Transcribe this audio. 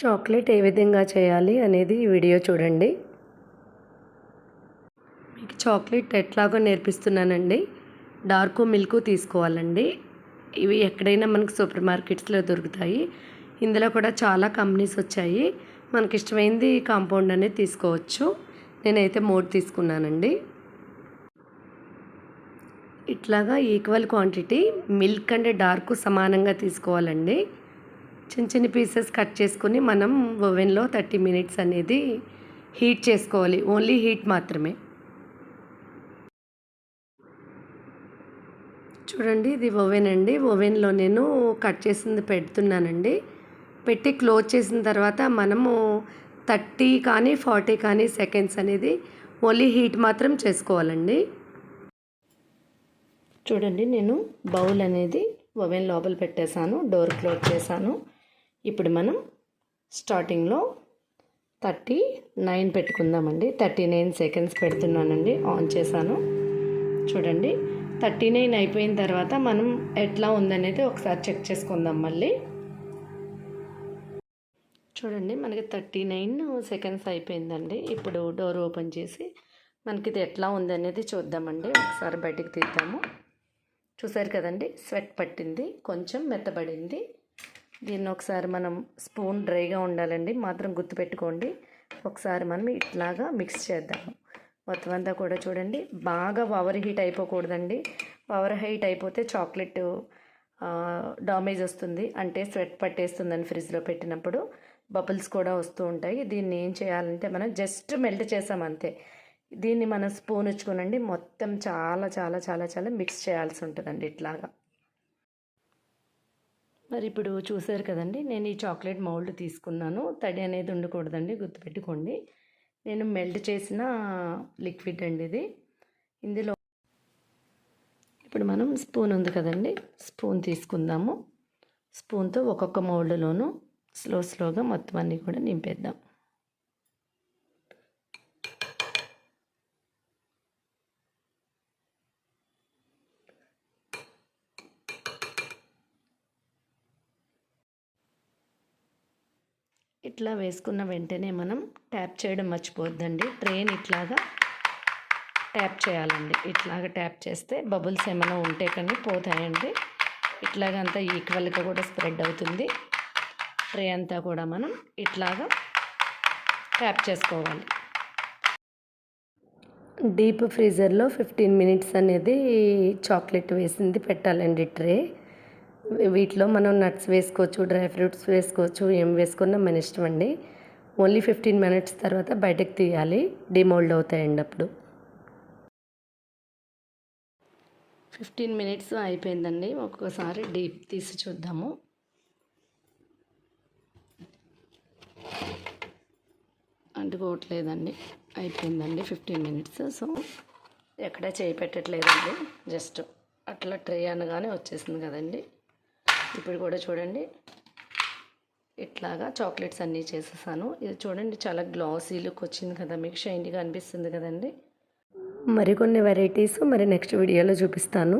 Chocolate ఏ విధంగా చేయాలి అనేది ఈ వీడియో చూడండి. మీకు చాక్లెట్ ఎట్లాగో నేర్పిస్తున్నానండి. డార్క్ మిల్క్ తీసుకోవాలండి. ఇవి ఎక్కడైనా మనకు సూపర్ మార్కెట్స్లో దొరుకుతాయి. ఇందులో కూడా చాలా కంపెనీస్ వచ్చాయి. మనకి ఇష్టమైంది కాంపౌండ్ అనేది తీసుకోవచ్చు. నేనైతే మూడు తీసుకున్నానండి. ఇట్లాగా equal quantity milk and dark సమానంగా తీసుకోవాలండి. చిన్న చిన్న పీసెస్ కట్ చేసుకుని మనం ఓవెన్లో థర్టీ మినిట్స్ అనేది హీట్ చేసుకోవాలి. ఓన్లీ హీట్ మాత్రమే. చూడండి ఇది ఓవెన్ అండి. ఓవెన్లో నేను కట్ చేసింది పెడుతున్నానండి. పెట్టి క్లోజ్ చేసిన తర్వాత మనము థర్టీ కానీ ఫార్టీ కానీ సెకండ్స్ అనేది ఓన్లీ హీట్ మాత్రం చేసుకోవాలండి. చూడండి నేను బౌల్ అనేది ఓవెన్ లోపల పెట్టేశాను. డోర్ క్లోజ్ చేశాను. ఇప్పుడు మనం స్టార్టింగ్లో థర్టీ నైన్ పెట్టుకుందామండి. థర్టీ నైన్ సెకండ్స్ పెడుతున్నానండి. ఆన్ చేశాను. చూడండి. థర్టీ నైన్ అయిపోయిన తర్వాత మనం ఎట్లా ఉందనేది ఒకసారి చెక్ చేసుకుందాం మళ్ళీ. చూడండి. మనకి థర్టీ నైన్ సెకండ్స్ అయిపోయిందండి. ఇప్పుడు డోర్ ఓపెన్ చేసి మనకి ఇది ఎట్లా ఉందనేది చూద్దామండి. ఒకసారి బయటికి తీద్దాము. చూసారు కదండి? స్వెట్ పట్టింది. కొంచెం మెత్తబడింది. దీన్ని ఒకసారి మనం స్పూన్ డ్రైగా ఉండాలండి. మాత్రం గుర్తుపెట్టుకోండి. ఒకసారి మనం ఇట్లాగా మిక్స్ చేద్దాము మొత్తం అంతా కూడా చూడండి. బాగా పవర్ హీట్ అయిపోకూడదండి. పవర్ హీట్ అయిపోతే చాక్లెట్ డామేజ్ వస్తుంది. అంటే స్వెట్ పట్టేస్తుందని ఫ్రిడ్జ్లో పెట్టినప్పుడు బబుల్స్ కూడా వస్తూ ఉంటాయి. దీన్ని ఏం చేయాలంటే మనం జస్ట్ మెల్ట్ చేసాం అంతే. దీన్ని మనం స్పూన్ ఇచ్చుకునండి. మొత్తం చాలా చాలా చాలా చాలా మిక్స్ చేయాల్సి ఉంటుందండి ఇట్లాగా. మరి ఇప్పుడు చూసారు కదండి నేను ఈ చాక్లెట్ మౌల్డ్ తీసుకున్నాను. తడి అనేది ఉండకూడదండి గుర్తుపెట్టుకోండి. నేను మెల్ట్ చేసిన లిక్విడ్ అండి ఇది. ఇందులో ఇప్పుడు మనం స్పూన్ ఉంది కదండి స్పూన్ తీసుకుందాము. స్పూన్తో ఒక్కొక్క మౌల్డ్లోనూ స్లో స్లోగా మొత్తం అన్నీ కూడా నింపేద్దాం. ఇట్లా వేసుకున్న వెంటనే మనం ట్యాప్ చేయడం మర్చిపోద్దండి ట్రైన్ ఇట్లాగా ట్యాప్ చేయాలండి. ఇట్లాగా ట్యాప్ చేస్తే బబుల్స్ ఏమైనా ఉంటే కానీ పోతాయండి. ఇట్లాగా అంతా ఈక్వల్గా కూడా స్ప్రెడ్ అవుతుంది. ట్రే అంతా కూడా మనం ఇట్లాగా ట్యాప్ చేసుకోవాలి. డీప్ ఫ్రీజర్లో ఫిఫ్టీన్ మినిట్స్ అనేది చాక్లెట్ వేసింది పెట్టాలండి ట్రే. వీటిలో మనం నట్స్ వేసుకోవచ్చు డ్రై ఫ్రూట్స్ వేసుకోవచ్చు ఏం వేసుకున్నా మన ఇష్టం అండి. ఓన్లీ ఫిఫ్టీన్ మినిట్స్ తర్వాత బయటకు తీయాలి. డిమోల్డ్ అవుతాయండి అప్పుడు. ఫిఫ్టీన్ మినిట్స్ అయిపోయిందండి. ఒక్కొక్కసారి డీప్ తీసి చూద్దాము. అంటుకోవట్లేదండి. అయిపోయిందండి ఫిఫ్టీన్ మినిట్స్. సో ఎక్కడ చేయి పెట్టట్లేదండి. జస్ట్ అట్లా ట్రే అనగానే వచ్చేసింది కదండి. ఇప్పుడు కూడా చూడండి. ఇట్లాగా చాక్లెట్స్ అన్నీ చేసేసాను. ఇది చూడండి చాలా గ్లాసీ లుక్ వచ్చింది కదా మీకు షైనీగా అనిపిస్తుంది కదండి. మరికొన్ని వెరైటీస్ మరి నెక్స్ట్ వీడియోలో చూపిస్తాను.